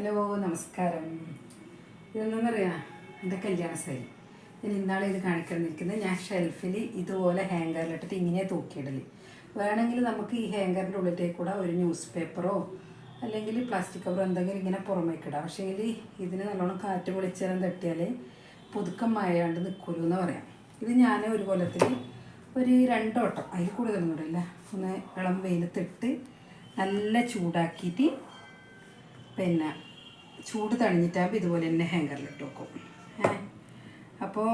Hello നമസ്കാരം. ഇതെന്നറിയാം എന്റെ കല്യാണ ശൈലി ഞാൻ ഇന്നാളെ ഇത് കാണിക്കാൻ നിൽക്കുന്നത് ഞാൻ ഷെൽഫിൽ ഇതുപോലെ ഹാങ്കറിലിട്ടിട്ട് ഇങ്ങനെ തൂക്കിയിടൽ. വേണമെങ്കിൽ നമുക്ക് ഈ ഹാങ്കറിന്റെ ഉള്ളിലേക്ക് കൂടെ ഒരു ന്യൂസ് പേപ്പറോ അല്ലെങ്കിൽ പ്ലാസ്റ്റിക് കവറോ എന്തെങ്കിലും ഇങ്ങനെ പുറമേക്ക് ഇടാം. പക്ഷേങ്കിൽ ഇതിന് നല്ലോണം കാറ്റ് വെളിച്ചെല്ലാം തട്ടിയാൽ പുതുക്കം മഴയാണ്ട് നിൽക്കുമല്ലോ എന്ന് പറയാം. ഇത് ഞാൻ ഒരു കൊല്ലത്തിൽ ഒരു രണ്ടോട്ടം അതിൽ കൂടുതലൊന്നും ഇടില്ല ഒന്ന് ഇളം വെയിലത്തിട്ട് നല്ല ചൂടാക്കിയിട്ട് പിന്നെ ചൂട് തണിഞ്ഞിട്ടാകുമ്പോൾ ഇതുപോലെ തന്നെ ഹാങ്കറിലിട്ട് വെക്കും. അപ്പോൾ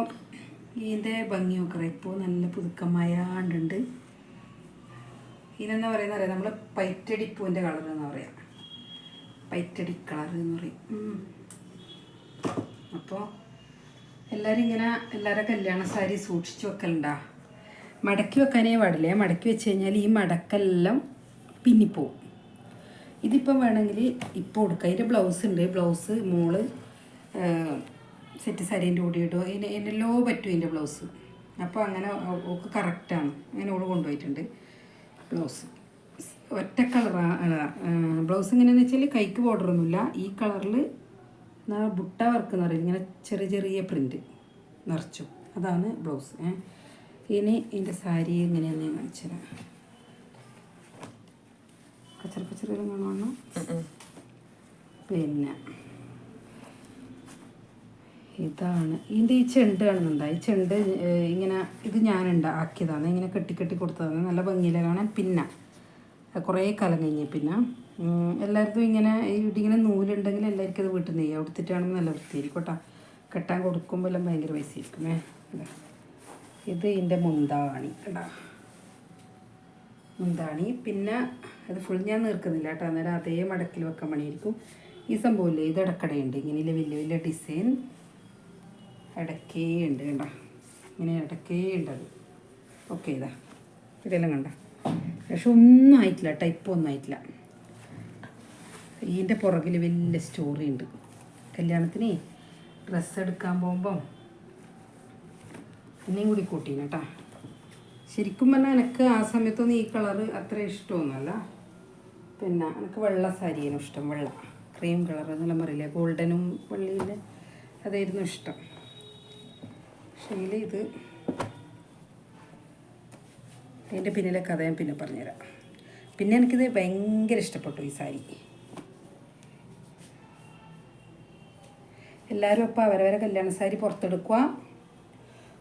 ഇതിന്റെ ഭംഗി നോക്കണം ഇപ്പോൾ നല്ല പുതുക്കമായാണ്ടുണ്ട് ഇതിനെന്താ പറയുന്ന അറിയാം നമ്മൾ പൈറ്റടിപ്പൂവിന്റെ കളർ എന്ന് പറയാം. പൈറ്റടി കളർ എന്ന് പറയും. അപ്പോൾ എല്ലാവരും ഇങ്ങനെ എല്ലാവരുടെ കല്യാണ സാരി സൂക്ഷിച്ച് വെക്കലുണ്ടാ? മടക്കി വെക്കാനേ പാടില്ല? മടക്കി വെച്ച് കഴിഞ്ഞാൽ ഈ മടക്കെല്ലാം പിന്നിപ്പോവും. ഇതിപ്പം വേണമെങ്കിൽ ഇപ്പോൾ കൊടുക്കുക അതിന്റെ ബ്ലൗസ് ഉണ്ട്. ബ്ലൗസ് മോൾ സെറ്റ് സാരീന്റെ കൂടി ഇടുക അതിന് എന്നെല്ലോ പറ്റും ഇതിന്റെ ബ്ലൗസ് അപ്പോൾ അങ്ങനെ ഒക്കെ കറക്റ്റാണ് അങ്ങനെ ഓൾ കൊണ്ടുപോയിട്ടുണ്ട് ബ്ലൗസ് ഒറ്റ കളറാണ് ബ്ലൗസ് എങ്ങനെയാണെന്ന് വെച്ചാൽ കൈക്ക് ബോർഡറൊന്നുമില്ല ഈ കളറിൽ ബുട്ട വർക്ക് എന്ന് പറയുന്നത് ഇങ്ങനെ ചെറിയ ചെറിയ പ്രിന്റ് നിറച്ചു. അതാണ് ബ്ലൗസ് ഇനി ഇതിന്റെ സാരി എങ്ങനെയാണെന്ന് ഞാൻ കാണിച്ചു തരാം കച്ചറ കച്ചറെല്ലാം കാണുവാണോ പിന്നെ ഇതാണ്. ഇതിന്റെ ഈ ചെണ്ട് കാണുന്നുണ്ടോ? ഈ ചെണ്ട് ഇങ്ങനെ ഇത് ഞാനുണ്ട് ആക്കിയതാണ്. ഇങ്ങനെ കെട്ടി കെട്ടി കൊടുത്തതാണ്. നല്ല ഭംഗിയിലെ കാണാൻ പിന്നെ. കുറേ കാലം കഴിഞ്ഞ് പിന്നെ. എല്ലാവർക്കും ഇങ്ങനെ ഇതിങ്ങനെ നൂലുണ്ടെങ്കിൽ എല്ലാവർക്കും ഇത് വീട്ടിൽ നെയ്യാം എടുത്തിട്ടാണെങ്കിൽ നല്ല വൃത്തിയായിരിക്കും കേട്ടോ. കെട്ടാൻ കൊടുക്കുമ്പോൾ എല്ലാം ഭയങ്കര പൈസ ആയിരിക്കും ഏ ഇത് ഇതിന്റെ മുന്താണി കേട്ടോ മുന്താണി. പിന്നെ അത് ഫുൾ ഞാൻ നീർക്കുന്നില്ല കേട്ടോ. അന്നേരം അതേ മടക്കിൽ വെക്കാൻ പണിയായിരിക്കും. ഈ സംഭവമില്ലേ? ഇത് ഇടക്കടയുണ്ട് ഇങ്ങനെ വലിയ വലിയ ഡിസൈൻ ഇടക്കേ ഉണ്ട് കണ്ടോ? ഇങ്ങനെ ഇടക്കേ ഉണ്ട് അത്. ഓക്കെ ഇതാ. ഇതെല്ലാം കണ്ട? പക്ഷെ ഒന്നും ആയിട്ടില്ല ടൈപ്പ് ഒന്നും ആയിട്ടില്ല. ഇതിന്റെ പുറകിൽ വലിയ സ്റ്റോറി ഉണ്ട്. കല്യാണത്തിന് ഡ്രസ്സ് എടുക്കാൻ പോകുമ്പം എന്നെയും കൂടി കൂട്ടീന് കേട്ടാ. ശരിക്കും പറഞ്ഞാൽ എനിക്ക് ആ സമയത്തൊന്നും ഈ കളറ് അത്ര ഇഷ്ടമൊന്നുമല്ല. പിന്നെ എനിക്ക് വെള്ള സാരിയാണ് ഇഷ്ടം വെള്ള. ക്രീം കളർ എന്നെല്ലാം പറയില്ലേ ഗോൾഡനും വെള്ളിയിലെ അതായിരുന്നു ഇഷ്ടം. പക്ഷേ ഇത് അതിന്റെ പിന്നിലെ കഥ ഞാൻ പിന്നെ പറഞ്ഞുതരാം. പിന്നെ എനിക്കിത് ഭയങ്കര ഇഷ്ടപ്പെട്ടു ഈ സാരി. എല്ലാവരും അപ്പോൾ അവരവരെ കല്യാണ സാരി പുറത്തെടുക്കുക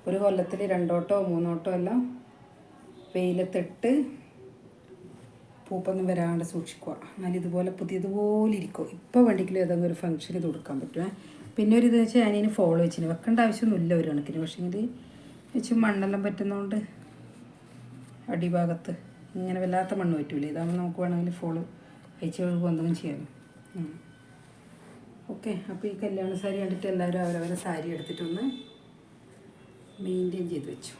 ഒരു കൊല്ലത്തിൽ രണ്ടോട്ടോ മൂന്നോട്ടോ എല്ലാം വെയിലത്തിട്ട് പൂപ്പൊന്നും വരാണ്ട് സൂക്ഷിക്കുക. എന്നാൽ ഇതുപോലെ പുതിയതുപോലെ ഇരിക്കും. ഇപ്പോൾ വേണ്ടെങ്കിലും ഏതെങ്കിലും ഒരു ഫംഗ്ഷന് ഇത് കൊടുക്കാൻ പറ്റുമേ പിന്നെ ഒരു ഇത് വെച്ചാൽ ഞാനിനി ഫോളോ വെച്ചിന്. വെക്കേണ്ട ആവശ്യമൊന്നുമില്ല ഒരു കണക്കിന്. പക്ഷേ ഇത് വെച്ച് മണ്ണെല്ലാം പറ്റുന്നതുകൊണ്ട് അടിഭാഗത്ത് ഇങ്ങനെ വല്ലാത്ത മണ്ണ് പറ്റൂലേ? ഇതാകുമ്പോൾ നമുക്ക് വേണമെങ്കിൽ ഫോളോ അയച്ചു കഴുകുക എന്തെങ്കിലും ചെയ്യാം. ഓക്കെ. അപ്പോൾ ഈ കല്യാണ സാരി കണ്ടിട്ട് എല്ലാവരും അവരവരെ സാരി എടുത്തിട്ടൊന്ന് മെയിന്റെയിൻ ചെയ്ത് വെച്ചു.